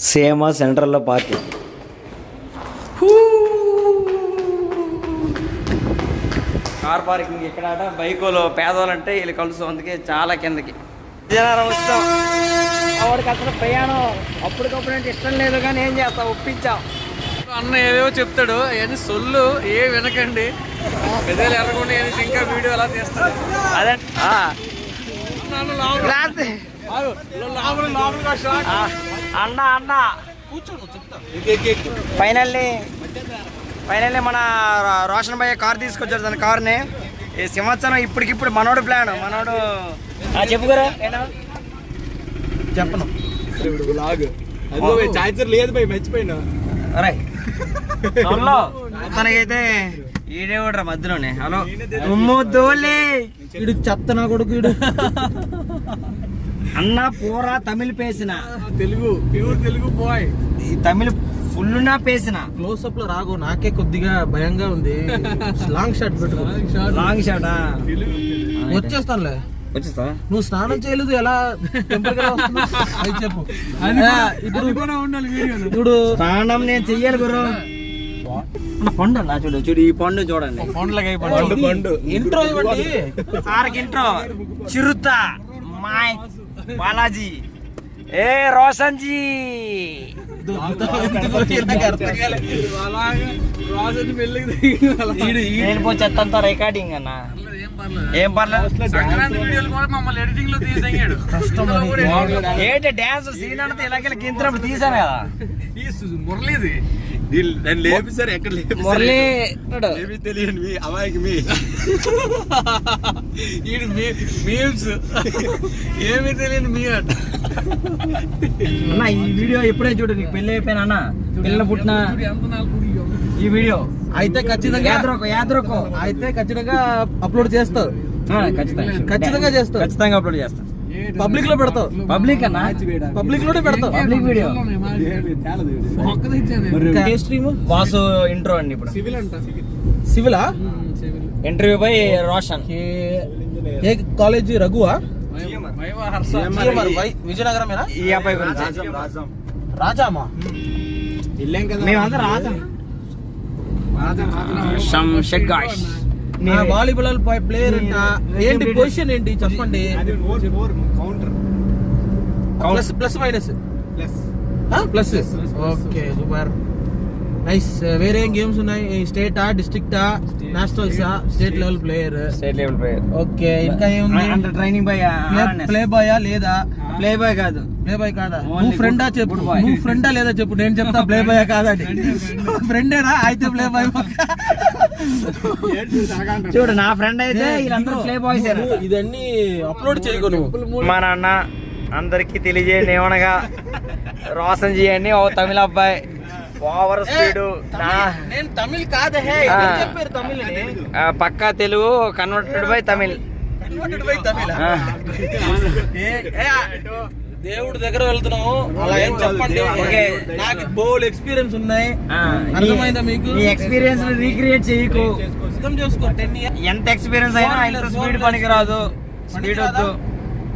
సేమ సెంటర్లో party. Car parking ఇక్కడ బైకులు పేదవాళ్ళంటే వీళ్ళు కలుసు. అందుకే చాలా కిందకి. వాడికి అసలు ప్రయాణం అప్పటికప్పుడు అంటే ఇష్టం లేదు కానీ ఏం చేస్తాం ఒప్పించాం అన్న ఏవేవో చెప్తాడు. అవన్నీ సొల్లు ఏ వినకండి. పెద్దలు ఎర్రకుండా ఏమి ఇంకా వీడియో ఎలా తీస్తాడు. అదే. లోపల- లోపల షాట్. అన్న అన్న. ఫైనల్లీ ఫైనల్లీ మన రోషన్ భయ్య కార్ తీసుకొచ్చారు తన కార్ని ఈ సంవత్సరం ఇప్పటికిప్పుడు మనోడు ప్లాన్ మనోడు ఆ, చెప్పు గురు. ఏంటో? చెప్పను. చార్జర్ లేదు మర్చిపోయినా. తనకైతే ఈడే కూడా మధ్యలోనే. హలో. ఉమ్ము దోలే. ఇడు చెత్త నా కొడుకు ఇడు అన్న పూరా తమిళ్ పేసిన. తెలుగు ప్యూర్ తెలుగు బాయ్ ఈ తమిళ్ ఫుల్లునా పేసిన? క్లోజ్ అప్లో రాగు నాకే కొద్దిగా భయంగా ఉంది. లాంగ్ షాట్ పెట్టుకో. లాంగ్ షాటా వచ్చేస్తానులే. వచ్చేస్తా? నువ్వు స్నానం చేయలేదు ఎలా అది చెప్పు. ఇప్పుడు ఉండాలి ఇప్పుడు స్నానం నేను చెయ్యాలి గురు. పండు నా చూడు చూడు ఈ పండు చూడండి. పండ్లకి పండు పండు. ఇంట్రో ఇవ్వండి. సార్కి ఇంట్రో చిరుత. మాయ్. బాలాజీ. ఏ రోషన్ జీ. నేను పో చెత్తంతా రికార్డింగ్ అన్న. ఏం పర్లేదు. ఏం పర్లేదు? సంక్రాంతి వీడియోలు కూడా మమ్మల్ని ఎడిటింగ్లో తీసేయండు ఏంటి డాన్స్ సీన్ అంటే ఇలాగే గింతినప్పుడు తీసాను కదా? మురళిది. నన్ను ఎక్కడ మురళి తెలియని మీ అమాయకి మీ ఈడు మీమ్స్ ఏమీ తెలియని మీ అట. అన్న ఈ వీడియో ఎప్పుడే చూడు నీకు పెళ్ళి అయిపోయినా అన్న. పిల్లలు పుట్టిన ఈ వీడియో. అయితే ఖచ్చితంగా యాద్రోకో యాద్రోకో అయితే ఖచ్చితంగా అప్లోడ్ చేస్తావు ఖచ్చితంగా. ఖచ్చితంగా చేస్తావు ఖచ్చితంగా అప్లోడ్ చేస్తా పబ్లిక్లో పెడతావు. పబ్లిక్ అన్న? పబ్లిక్లోనే పెడతావు. పబ్లిక్ వీడియో వాసు ఇంట్రో అండి ఇప్పుడు. సివిల్ అంట సివిలా. సివిల్? ఇంటర్వ్యూ బై రోషన్ ఏ కాలేజీ రఘువా? విజయనగరమేనా ఈ అబ్బాయి గురించి. రాజామా కదా. రాజా షంషెడ్ గాష్ వాలీబాల్ ప్లేయర్ అంట. ఏంటి పొజిషన్ ఏంటి? చెప్పండి. Plus plus minus plus plus okay super nice వేరే ఏం గేమ్స్ ఉన్నాయి? స్టేటా డిస్ట్రిక్టా నేషనల్సా state level player state level player okay ఇంకా ఏముంది ట్రైనింగ్ బై ప్లే బాయా లేదా? ప్లే బాయ్ కాదు. ప్లే బాయ్ కాదా నువ్వు ఫ్రెండా చెప్పు. నువ్వు ఫ్రెండా లేదా చెప్పు? నేను చెప్తా ప్లే బాయ్ కాదా అని ఫ్రెండేనా అయితే ప్లే బాయ్ చూడు నా ఫ్రెండ్ అయితే వీళ్ళందరూ ప్లే బాయ్స్ ఇదన్నీ అప్లోడ్ చేయకు నువ్వు. మా నాన్న అందరికి తెలియజేయండి ఏమనగా రోషన్ అని ఓ తమిళ అబ్బాయి. ఓవర్ స్పీడ్ నా నేను తమిళ్ కాదే చెప్పారు తమిళ్? పక్కా తెలుగు కన్వర్టెడ్ బై తమిళ్. దేవుడి దగ్గర వెళ్తున్నాము. అలా ఏం చెప్పండి. నాకు బోల్ ఎక్స్పీరియన్స్ ఉన్నాయి. అర్థమైందా మీకు? ఎక్స్పీరియన్స్ రీక్రియేట్ చేయకు. అర్థం చేసుకో. టెన్ ఇయర్ ఎంత ఎక్స్పీరియన్స్ అయినా ఇంత స్పీడ్ పనికి రాదు స్పీడ్ వద్దు.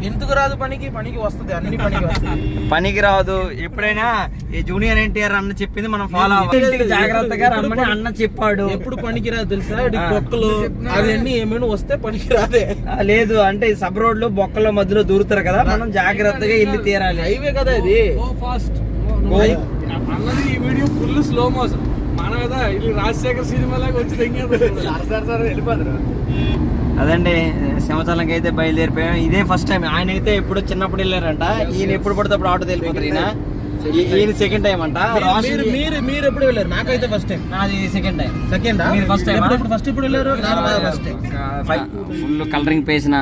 ఎందుకు రాదు పనికి? పనికి వస్తుంది అన్ని పనికి వస్తుంది. పనికి రాదు. ఎప్పుడైనా ఈ జూనియర్ ఎన్టీఆర్ అన్న చెప్పింది మనం ఫాలో అవ్వాలి. జాగ్రత్తగా రమ్మని అన్న చెప్పాడు. ఎప్పుడు పనికి రాదు తెలుసా. బొక్కలు అవన్నీ ఏమైనా వస్తే పనికి రాదే. లేదు అంటే ఈ సబ్ రోడ్లో బొక్కల మధ్యలో దూరుతారు కదా మనం జాగ్రత్తగా ఇల్లు తీరాలి. హైవే కదా ఇది ఫాస్ట్. అన్నది ఈ వీడియో ఫుల్ స్లో మోషన్ మన కదా ఇది రాజశేఖర్ సినిమాలాగా వచ్చి తెంగేది సార్ సార్ వెళ్ళిపోతారు అదండి సింహాచలంకి అయితే బయలుదేరిపోయాం. ఇదే ఫస్ట్ టైం ఆయన అయితే ఎప్పుడు చిన్నప్పుడు వెళ్ళారంట. ఈయన ఎప్పుడు పడితే అప్పుడు ఆటో వెళ్ళిపోతారు ఈయన. ఈయన సెకండ్ టైం అంట. మీరు మీరు మీరు ఎప్పుడు వెళ్ళారు? నాకైతే ఫస్ట్ టైం నాది సెకండ్ టైం సెకండ్ మీరు ఆ? ఎప్పుడు ఫస్ట్ ఇప్పుడు వెళ్ళారు ఫస్ట్ టైం ఫుల్ కలరింగ్ పేసిన.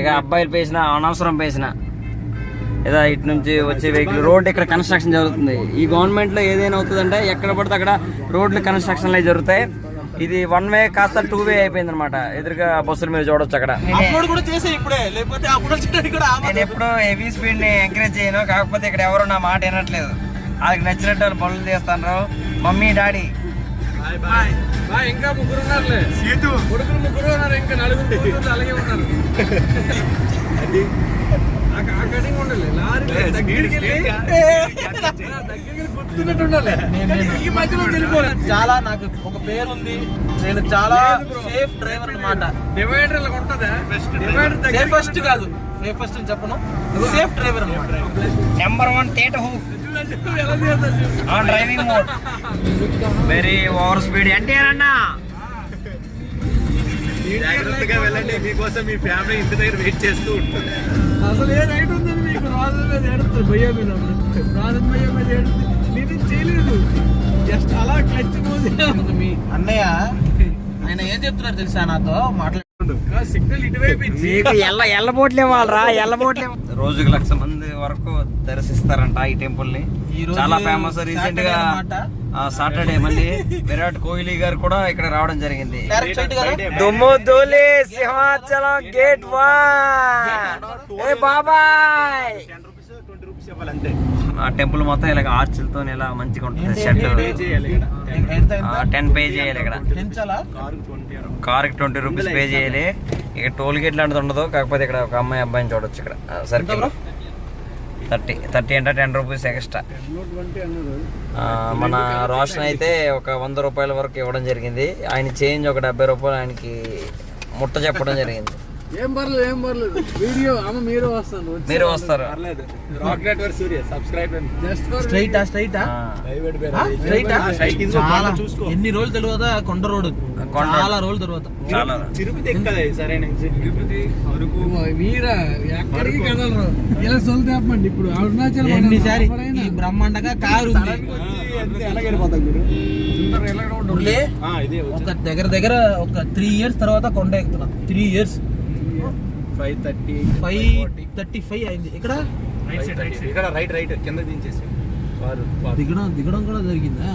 ఇక అబ్బాయిలు పేసిన అనవసరం పేసిన. ఏదో ఇటు నుంచి వచ్చే వెహికల్ రోడ్ ఇక్కడ కన్స్ట్రక్షన్ జరుగుతుంది. ఈ గవర్నమెంట్లో ఏదైనా అవుతుందంటే ఎక్కడ పడితే అక్కడ రోడ్లు కన్స్ట్రక్షన్ అవి జరుగుతాయి. ఇది వన్ వే కాస్త టూ వే అయిపోయింది అనమాట ఎదురుగా బస్సులు మీరు చూడొచ్చు అక్కడ. అప్లోడ్ కూడా చేసే ఇప్పుడే లేకపోతే అప్లోడ్ చేయడానికి కూడా ఆపదు. నేను ఎప్పుడు హెవీ స్పీడ్ని ఎంకరేజ్ చేయను కాకపోతే ఇక్కడ ఎవరు నా మాట వినట్లేదు. వాళ్ళకి నచ్చినట్టు వాళ్ళు పనులు చేస్తాను మమ్మీ డాడీ. ఇంకా ముగ్గురు ఉన్నారులే. ముగ్గురు ఉన్నారు ఇంకా నలుగురు అలాగే ఉన్నారు. చాలా నాకు ఒక పేరు ఉంది నేను చాలా సేఫ్ డ్రైవర్ అన్నమాట. డివైడర్ ఉంటుందా సేఫెస్ట్ కాదు. సేఫెస్ట్ అని చెప్పను. సేఫ్ డ్రైవర్ అన్నమాట. Number one టేట who driving very over speed NTR అన్న. జాగ్రత్తగా వెళ్ళండి. మీకోసం మీ ఫ్యామిలీ ఇంటి దగ్గర వెయిట్ చేస్తూ ఉంటుంది. అసలు ఏ రైట్ ఉందని మీకు? రాజు మీద ఏడుతుంది భయ్య మీద రాజు భయ్య మీద ఏడుతుంది. నేను చేయలేదు. జస్ట్ అలా క్లచ్ పోతే మీ. అన్నయ్య ఆయన ఏం చెప్తున్నారు తెలుసా నాతో? మాట్లాడు. సిగ్నల్ ఇటువైపు ఇచ్చి. మీకు ఎల్ల ఎల్లబోట్లు ఇవ్వాలరా ఎల్లబోట్లు రోజుకి లక్ష మంది వరకు దర్శిస్తారంట ఈ టెంపుల్ని చాలా ఫేమస్ రీసెంట్గా. సాటర్డే మళ్ళీ విరాట్ కోహ్లీ గారు కూడా ఇక్కడ రావడం జరిగింది. సింహాచలం గేట్ వన్ బాబాయ్. ఆ టెంపుల్ మొత్తం ఇలా ఆర్చులతో ఇలా మంచిగా ఉంటుంది షెడ్ ఇక్కడ టెన్ పే చేయాలి ఇక్కడ. పెంచాలా కారు ట్వంటీ కార్కి ట్వంటీ రూపీస్ పే చేయాలి. ఇక టోల్ గేట్ లాంటిది ఉండదు కాకపోతే ఇక్కడ ఒక అమ్మాయి అబ్బాయిని చూడొచ్చు ఇక్కడ. సర్కిల్? థర్టీ థర్టీ అంటే టెన్ రూపీస్ ఎక్స్ట్రా. మన రోషన్ అయితే ఒక వంద రూపాయల వరకు ఇవ్వడం జరిగింది. ఆయన చేంజ్ ఒక డెబ్బై రూపాయలు ఆయనకి ముట్ట చెప్పడం జరిగింది. ఏం పర్లేదు ఏం పర్లేదు. వీడియో అమ్మ మీరు వస్తాను మీరు వస్తారు. పర్లేదు. Rock network Surya subscribe just for స్ట్రైటా స్ట్రైటా ఆ, స్ట్రైటా స్ట్రైట్ చాలా. చూసుకో. ఎన్ని రోజులు తర్వాత కొండ రోడ్ కొండ చాలా రోజులు తర్వాత. చాలా. తిరుపతి ఎక్కదే సరైన తిరుపతి అరకు. మీరా ఎక్కడికి కదలరు? ఇలా సొలు తప్పండి ఇప్పుడు అరుణాచల్ ఎన్నిసారి? ఈ బ్రహ్మాండంగా కారు ఉంది. మీరు? ఆ, ఒక దగ్గర దగ్గర ఒక త్రీ ఇయర్స్ తర్వాత కొండ ఎక్కుతున్నా. Three years five thirty five thirty five అయింది. ఇక్కడ ఇక్కడ రైట్ రైట్ కింద దించేసి. వారు దిగడం దిగడం కూడా జరిగిందా?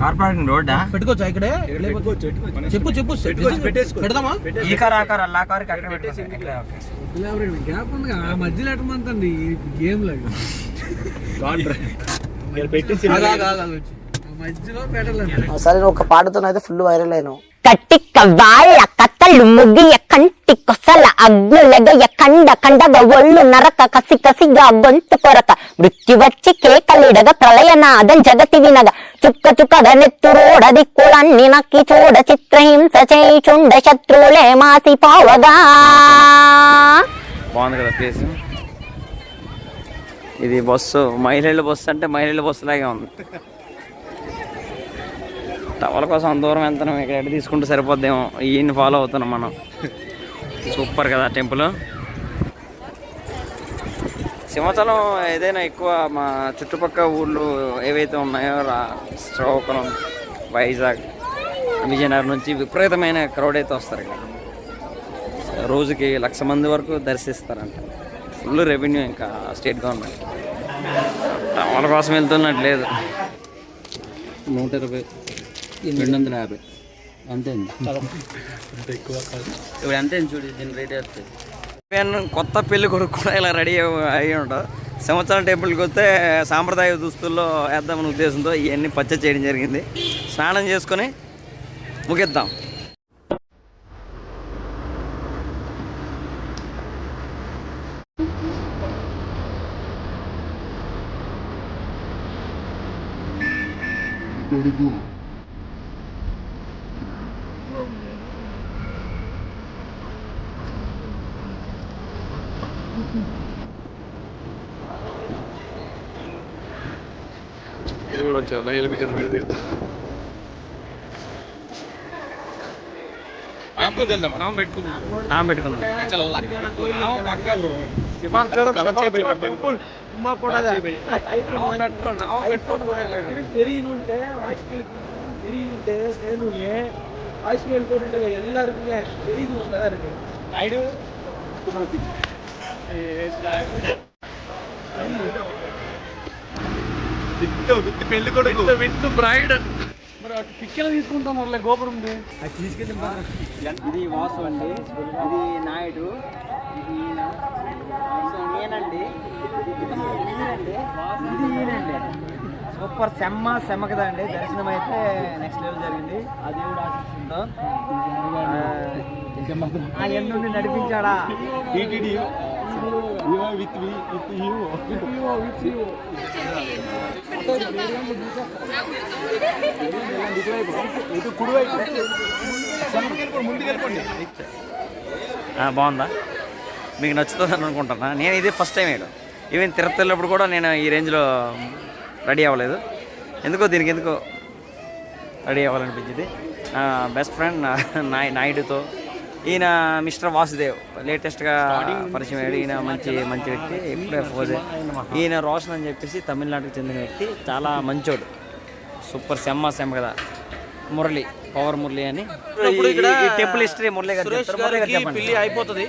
కార్ పార్కింగ్ రోడ్డా? పెట్టుకోవచ్చా ఇక్కడే? చెప్పు చెప్పు. పెడదామా? ఈ కార్ ఆ కార్ అలా కార్ అక్కడ పెట్టేసి ఇక్కడ ఓకే. గ్యాప్ ఉంది ఆ మధ్యలో ఎట్టమంతండి గేమ్ లాగా పెట్టేసి సరే ఒక పాటతోనైతే ఫుల్ వైరల్ అయినావు. కట్టిక వాళ్ళ కథలు ముగియ కంటి కొసల అగ్నులెగయ కండ కండగ ఒళ్ళు నరక కసి కసిగా గొంతు కొరక మృత్యు వచ్చి కేకలిడగ ప్రళయనాదం జగతి వినగ చుక్క చుక్కగ నెత్తురోడది కులన్ని నక్కి చూడ చిత్రహింస చేయుచుండ శత్రువులే మాసి పోవగా. బాగుంది కదా ప్లేస్ ఇది బస్సు మహిళల బస్సు అంటే మహిళల బస్సు లాగే ఉంది. టవల్ కోసం దూరం వెళ్తున్నాం ఇక్కడ ఎటు తీసుకుంటే సరిపోద్దేమో. ఈయన్ని ఫాలో అవుతున్నాం మనం. సూపర్ కదా టెంపుల్ సింహాచలం ఏదైనా ఎక్కువ మా చుట్టుపక్కల ఊళ్ళు ఏవైతే ఉన్నాయో రా శ్రీకాకుళం వైజాగ్ విజయనగరం నుంచి విపరీతమైన క్రౌడ్ అయితే వస్తారు ఇక్కడ. రోజుకి లక్ష మంది వరకు దర్శిస్తారంట. ఫుల్ రెవెన్యూ ఇంకా స్టేట్ గవర్నమెంట్ టవల్ కోసం వెళ్తున్నట్టు లేదు. నూట ఇరవై. రెండు వందల యాభై. అంతే ఇప్పుడు అంతే చూడు దీని రేట్ వేస్తే. కొత్త పెళ్ళి కొడుకు కూడా ఇలా రెడీ అయ్యి ఉంటావు సంవత్సరం టెంపుల్కి వస్తే సాంప్రదాయ దుస్తుల్లో వేద్దామనే ఉద్దేశంతో ఇవన్నీ పచ్చడి చేయడం జరిగింది. స్నానం చేసుకొని ముగిద్దాం. ఇది కూడా వచ్చారు ఎలిమిషన్ పెడితే నామం పెట్టుకుందాం పెట్టుకుందాం పెళ్ళి కొడుకు. విత్ బ్రైడ్ మరి అటు పిక్కిన తీసుకుంటాం మరలే గోపురం ఇది వాసు అండి. ఇది నాయుడు. ఇది నేనండి. ఇది ఈయనండి. సూపర్ సెమ్మ సెమ్మ కదా అండి. దర్శనం అయితే నెక్స్ట్ లెవెల్ జరిగింది. అది కూడా ఆశిస్తుందో ఆ ఎన్నుండి నడిపించాడా? ఆ, బాగుందా? మీకు నచ్చుతుందని అనుకుంటున్నా. నేను ఇది ఫస్ట్ టైం వేయడం. ఈవెన్ తిరుపతి వెళ్ళినప్పుడు కూడా నేను ఈ రేంజ్లో రెడీ అవ్వలేదు. ఎందుకో దీనికి ఎందుకో రెడీ అవ్వాలనిపించింది. బెస్ట్ ఫ్రెండ్ నాయ్ నాయుడుతో ఈయన మిస్టర్ వాసుదేవ్ లేటెస్ట్గా పరిచయం అయ్యాడు. ఈయన మంచి మంచి వ్యక్తి ఇప్పుడే పోదే ఈయన రోషన్ అని చెప్పేసి తమిళనాడుకు చెందిన వ్యక్తి చాలా మంచోడు. సూపర్ సెమ్మ సెమ్మ కదా. మురళి పవర్ మురళి అని. ఇప్పుడు ఇక్కడ టెంపుల్ హిస్టరీ మురళి గారు పెళ్ళి అయిపోతుంది.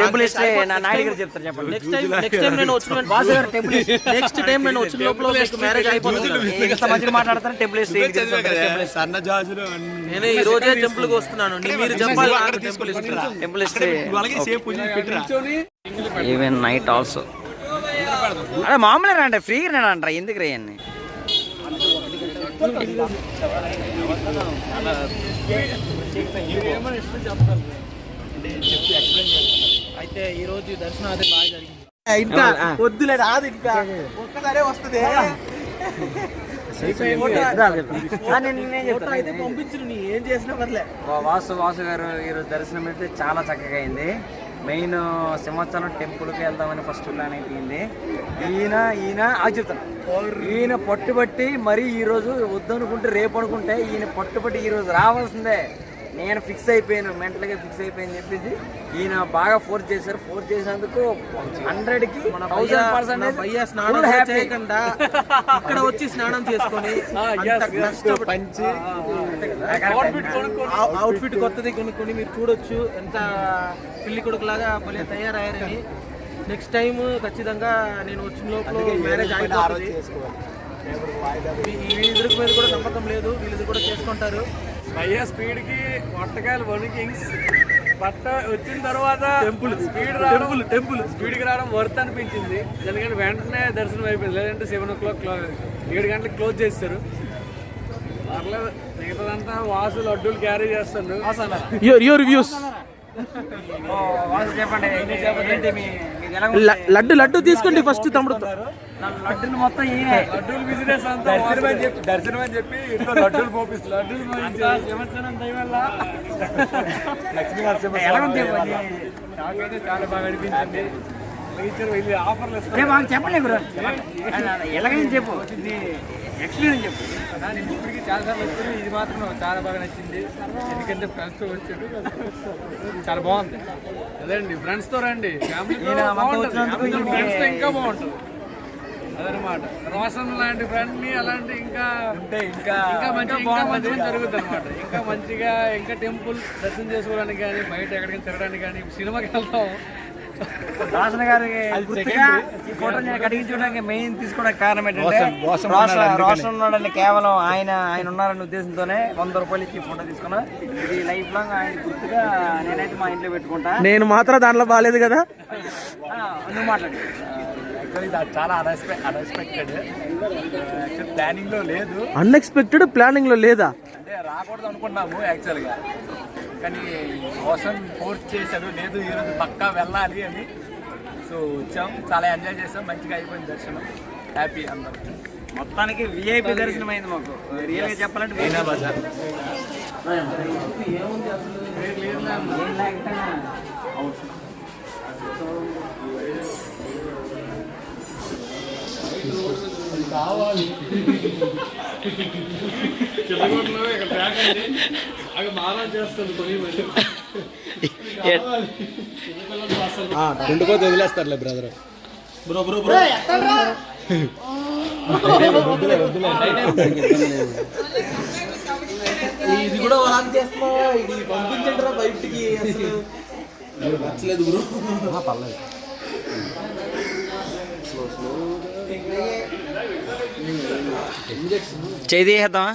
టెంపుల్ హిస్టరీ నా నాయుడు గారు చెప్తారు చెప్పండి. నెక్స్ట్ టైం నెక్స్ట్ టైం నేను వచ్చిన గారు టెంపుల్ నెక్స్ట్ టైం నేను వచ్చిన లోపల మీకు మ్యారేజ్ అయిపోతుంది. ఇంత మంచిగా మాట్లాడతారు? టెంపుల్ హిస్టరీ టెంపుల్ హిస్టరీ సన్న జాజులు నేను ఈ రోజే టెంపుల్కి వస్తున్నాను. మీరు చెప్పాలి temple history. Temple even night also అదే మామూలుగా అంటే ఫ్రీగా అంటారా ఎందుకు రేయన్ని అయితే ఈ రోజు దర్శనం అయితే బాగా జరిగింది ఇంకా వద్దులే రాదు ఇంకా ఒక్కసారే వస్తుంది ఫోటో అయితే పంపించు నీ. ఏం చేసినా పర్లే. వాసు వాసు గారు ఈరోజు దర్శనం అయితే చాలా చక్కగా అయింది. మెయిన్ సింహాచలం టెంపుల్కి వెళ్దామని ఫస్ట్ ప్లాన్ అయిపోయింది ఈయన ఈయన ఆచితం ఈయన పట్టుబట్టి మరీ ఈరోజు వద్దనుకుంటే రేపు అనుకుంటే ఈయన పట్టుబట్టి ఈరోజు రావాల్సిందే. నేను ఫిక్స్ అయిపోయాను మెంటల్గా ఫిక్స్ అయిపోయాను చెప్పేసి ఈయన బాగా ఫోర్స్ చేశారు. ఫోర్స్ చేసినందుకు హండ్రెడ్కి థౌసండ్ నా భయ్య స్నానం పర్సెంట్ హ్యాపీ చేయకుండా ఇక్కడ వచ్చి స్నానం చేసుకొని అంత కష్టపడి అవుట్ ఫిట్ కొత్తది కొనుక్కొని మీరు చూడొచ్చు. ఎంత పిల్లి కొడుకులాగా భలే తయారయ్యారని. నెక్స్ట్ టైం ఖచ్చితంగా నేను వచ్చిన లోపల మ్యారేజ్ అయిపోతుంది. వీ- వీళ్ళిద్దరికి మీద కూడా నమ్మకం లేదు. వీళ్ళిద్దరు కూడా చేసుకుంటారు. భయ్య స్పీడ్కి వంటకాయలు వణికింగ్స్ బట్ట వచ్చిన తర్వాత టెంపుల్ స్పీడ్ టెంపుల్ టెంపుల్. స్పీడ్కి రావడం వర్త్ అనిపించింది. ఎందుకంటే వెంటనే దర్శనం అయిపోయింది. లేదంటే సెవెన్ ఓ క్లాక్ ఏడు గంటలకు క్లోజ్ చేస్తారు. పర్లేదు మిగతాదంతా వాసు లడ్డూలు carry your reviews? Laddu laddu తీసుకోండి ఫస్ట్ తమ్ముడు నా లడ్డుని మొత్తం ఈయనే. లడ్డూలు బిజినెస్ అంతా దర్శనం అని చెప్పి దర్శనం అని చెప్పి ఇంట్లో లడ్డూలు పోపిస్తారు లడ్డూలు సంవత్సరం దయ వల్ల లక్ష్మీ. నాకైతే చాలా బాగా అనిపించింది. చెప్పండి ఎలాగైనా చెప్పు. ఎక్స్పీరియన్స్ చెప్పు. కానీ ఇప్పటికి చాలా సార్లు వచ్చారు ఇది మాత్రం చాలా బాగా నచ్చింది. ఎందుకంటే ఫ్రెండ్స్తో వచ్చాడు. చాలా బాగుంది. అదండి ఫ్రెండ్స్తో రండి. ఫ్యామిలీ ఈయన మనతో వచ్చినందుకు ఈయనకి- ఫ్రెండ్స్తో ఇంకా బాగుంటుంది. అదనమాట. రోషన్ లాంటి ఫ్రెండ్ని అలాంటి ఇంకా ఉంటే ఇంకా ఇంకా మంచి ఇంకా మంచి జరుగుతుంది అనమాట ఇంకా. మంచిగా ఇంకా టెంపుల్ దర్శనం చేసుకోవడానికి కానీ బయట ఎక్కడికి తిరగడానికి కానీ సినిమాకి వెళ్తాం రాసన గారి ఫోటో నేను కడిగించడానికి మెయిన్ తీసుకోవడానికి కారణం ఏంటంటే. రోషన్ ఉన్నాడని కేవలం ఆయన ఆయన ఉన్నారనే ఉద్దేశంతోనే వంద రూపాయలు ఇచ్చి ఫోటో తీసుకున్నా. ఇది లైఫ్ లాంగ్ ఆయన గుర్తుగా నేనైతే మా ఇంట్లో పెట్టుకుంటా. నేను మాత్రం దాంట్లో బాగాలేదు కదా? నువ్వు మాట్లాడు. యాక్చువల్లీ చాలా అన్ఎక్స్పెక్ట్ అన్ఎక్స్పెక్టెడ్ ప్లానింగ్లో లేదు. అన్ఎక్స్పెక్టెడ్ ప్లానింగ్లో లేదా? అంటే రాకూడదు అనుకున్నాము యాక్చువల్గా కానీ రోషన్ ఫోర్స్ చేశాడు లేదు ఈరోజు పక్కా వెళ్ళాలి అని. సో వచ్చాం చాలా ఎంజాయ్ చేసాం మంచిగా అయిపోయింది దర్శనం. హ్యాపీ అందరం. మొత్తానికి విఐపి దర్శనం అయింది మాకు. రియల్గా చెప్పాలంటే మీనా బజార్ చిన్నగొట్లో ఇక్కడ అండి అక్కడ మారా చేస్తుంది కొని మరి రెండుకో వదిలేస్తారులే బ్రదర్ బ్రో బ్రో బ్రో ఇది కూడా వాక్ చేస్తా ఇది పంపించండి రా బయటికి అసలు నచ్చలేదు బ్రో పర్లేదు చేద్దామా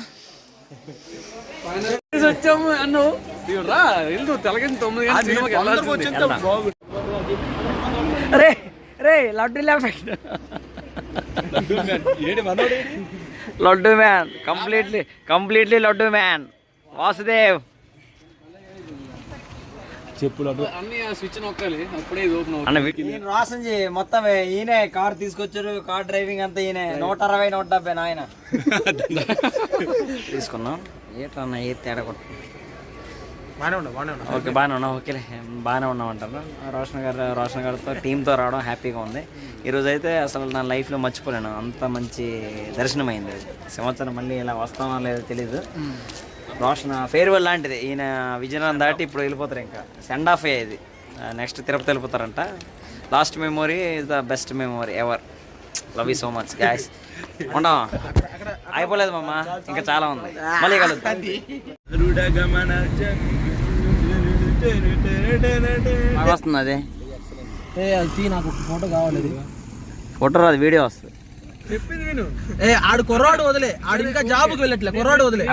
వచ్చాము అన్నావు ఇవి రా వెళ్తూ తెలగని తొమ్మిది. రే రే laddu laddu man completely completely laddu man. Vasudev. చెప్పులు అటు అన్ని ఆ స్విచ్ నొక్కాలి. అప్పుడే ఇది ఓపెన్ అన్న ఈయన రాసం మొత్తం ఈయనే కార్ తీసుకొచ్చారు కార్ డ్రైవింగ్ అంతా ఈయన. నూట అరవై నూట డెబ్బై నాయన తీసుకున్నాం. ఏటన్నా ఏ తేడా కొట్టు. బాగానే ఉండవు ఓకే బాగానే ఉన్నాం ఓకేలే బాగానే ఉన్నాం అంటారు. రోషన్ గారు రోషన్ గారితో టీంతో రావడం హ్యాపీగా ఉంది. ఈరోజు అయితే అసలు నా లైఫ్లో మర్చిపోలేను. అంత మంచి దర్శనం అయింది సంవత్సరం మళ్ళీ ఇలా వస్తామో లేదో తెలీదు. రోషన్ ఫేర్వెల్ లాంటిది. ఈయన విజయనగరం దాటి ఇప్పుడు వెళ్ళిపోతారు ఇంకా. సెండ్ ఆఫ్ అయ్యేది next Tirupati వెళ్ళిపోతారంట. Last memory is the best memory ever love you so much gas ఉంటాం అయిపోలేదు మామ. ఇంకా చాలా ఉంది. మళ్ళీ కలుద్దాం. బాగా వస్తుంది అది. ఫోటో కావాలి అది. ఫోటో రాదు వీడియో వస్తుంది. ఏ ఆడు కుర్రాడు వదిలే. ఆడు ఇంకా జాబ్కి వెళ్ళట్లే. కుర్రాడు వదిలే.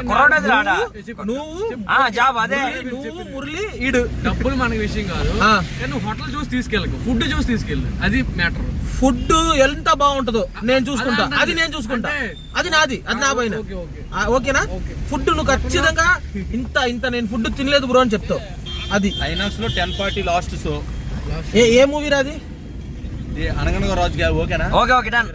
నువ్వు ఆ, జాబ్ అదే. నువ్వు మురళి ఈడు. డబ్బులు మనకి విషయం కాదు. నువ్వు హోటల్ చూసి తీసుకెళ్ళకు. ఫుడ్ చూసి తీసుకెళ్ళు. అది మ్యాటర్ ఫుడ్ ఎంత బాగుంటుందో నేను చూసుకుంటా. అది నేను చూసుకుంటా. అది నాది. అది నా పైన. ఓకేనా? ఫుడ్ నువ్వు ఖచ్చితంగా ఇంత ఇంత నేను ఫుడ్ తినలేదు బ్రో అని చెప్తావు. అది. ఐనాక్స్లో టెన్ ఫార్టీ లాస్ట్ షో ఏ ఏ మూవీ రాది అనగనగ రాజు గారు ఓకేనా? ఓకే ఓకే డన్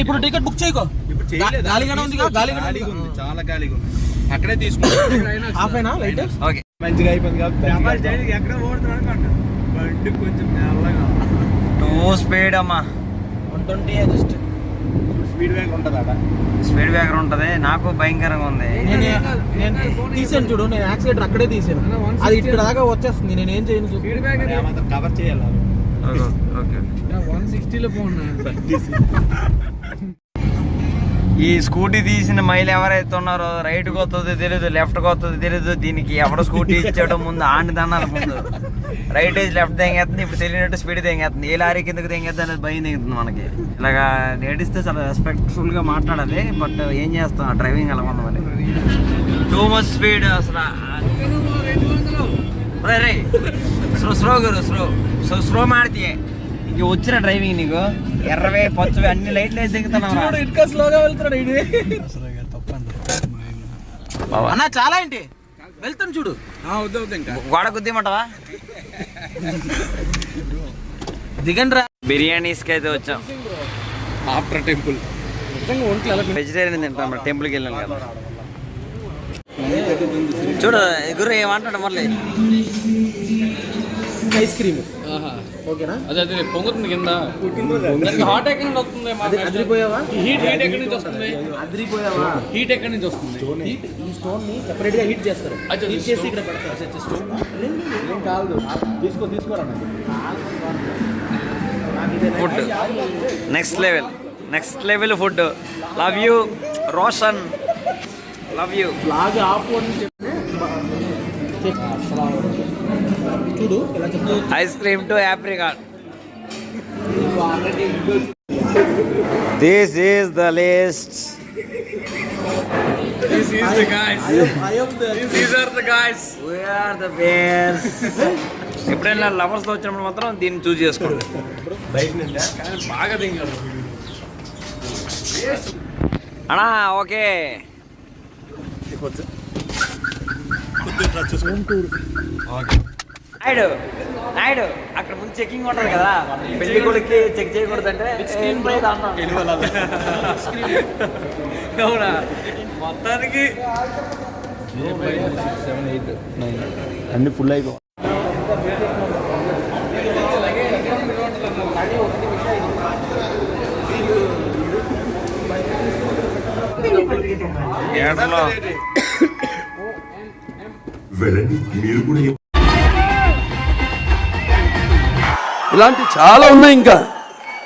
ఇప్పుడు టికెట్ బుక్ చేయకో. ఇప్పుడు చేయలేదా? గాలిగానే ఉందిగా, గాలిగానే ఖాళీగా ఉంది. ఉంది చాలా ఉంది అక్కడే తీసుకుంటాం. హాఫ్ అయినా లైట్ ఓకే. మంచిగా అయిపోయింది కాబట్టి ఎక్కడ ఓడుతున్నాడు బండి కొంచెం మెల్లగా టూ స్పీడ్ అమ్మా. One twenty just speed break ఉంటుంది అక్కడ? స్పీడ్ బ్రేకర్ ఉంటది. నాకు భయంకరంగా ఉంది. తీసాను చూడు. నేను యాక్సిడెంట్ అక్కడే తీసాను. అది ఇక్కడ దాకా వచ్చేస్తుంది. నేను ఏం? చేయను ఏమాత్రం కవర్ చేయాలి. ఈ స్కూటీ తీసిన మైలు ఎవరైతే ఉన్నారో రైట్కి వస్తుంది తెలియదు లెఫ్ట్కి వస్తుంది తెలియదు దీనికి ఎవడ స్కూటీ ఇచ్చాడో ముందు ఆండి దన్నాలి ముందు. రైట్ ఏజ్ లెఫ్ట్ తెంగేస్తుంది ఇప్పుడు తెలియనట్టు స్పీడ్ తెంగేస్తుంది ఏ లారీ కిందకి తెంగేద్ది అనేది భయం తెంగుతుంది మనకి. ఇలాగా నేడిస్తే చాలా రెస్పెక్ట్ఫుల్గా మాట్లాడాలి బట్ ఏం చేస్తాం? డ్రైవింగ్ అలా ఉంది మరి. టూ మచ్ స్పీడ్ అసలు. రే రే స్లో స్లో గురు స్లో సో స్లో మాడితే ఇంక వచ్చిన డ్రైవింగ్ నీకు. ఎర్రవే పచ్చవే అన్ని లైట్లు వేసి దిగుతున్నావు ఇంకా స్లోగా వెళ్తున్నాడు ఇది అన్న చాలా ఏంటి? వెళ్తాను చూడు. గోడ గుద్దిమంటావా? దిగండి రా బిర్యానీస్కి అయితే వచ్చాం. After temple. వెజిటేరియన్ తింటాం మరి టెంపుల్కి వెళ్ళాం కదా. చూడు గురు ఏమంటాడు మళ్ళీ. Ice cream. ఓకేనా? అదే అదే పొంగుతుంది కింద. హాట్ ఎక్కడి నుంచి వస్తుంది అది అదిరిపోయావా? హీట్ హీట్ ఎక్కడి నుంచి వస్తుంది? అదిరిపోయావా? హీట్ ఎక్కడి నుంచి వస్తుంది? హీట్ ఈ స్టోన్ని సెపరేట్గా హీట్ చేస్తారు. అచ్చా, హీట్ చేసి ఇక్కడ పెడతారు. స్టోన్ ఏం కాదు. తీసుకో తీసుకోరా food next level next level food love you Roshan love you లాగా ఆపు అని చెప్పి. Ice cream to apricot this is the list this is the guys these are the guys we are the bears ఎప్పుడైనా లవర్స్తో వచ్చినప్పుడు మాత్రం దీన్ని చూస్ చేసుకోండి. బాగా దిగారు. అన్నా ఓకే. నాయుడు నాయుడు అక్కడ ముందు చెకింగ్ ఉంటుంది కదా. పెళ్ళి కొడుక్కి చెక్ చేయకూడదంటే స్క్రీన్ ప్లే అవునా? మొత్తానికి అన్ని ఫుల్ అయిపో. వెళ్ళండి మీరు కూడా ఇలాంటి చాలా ఉన్నాయి ఇంకా.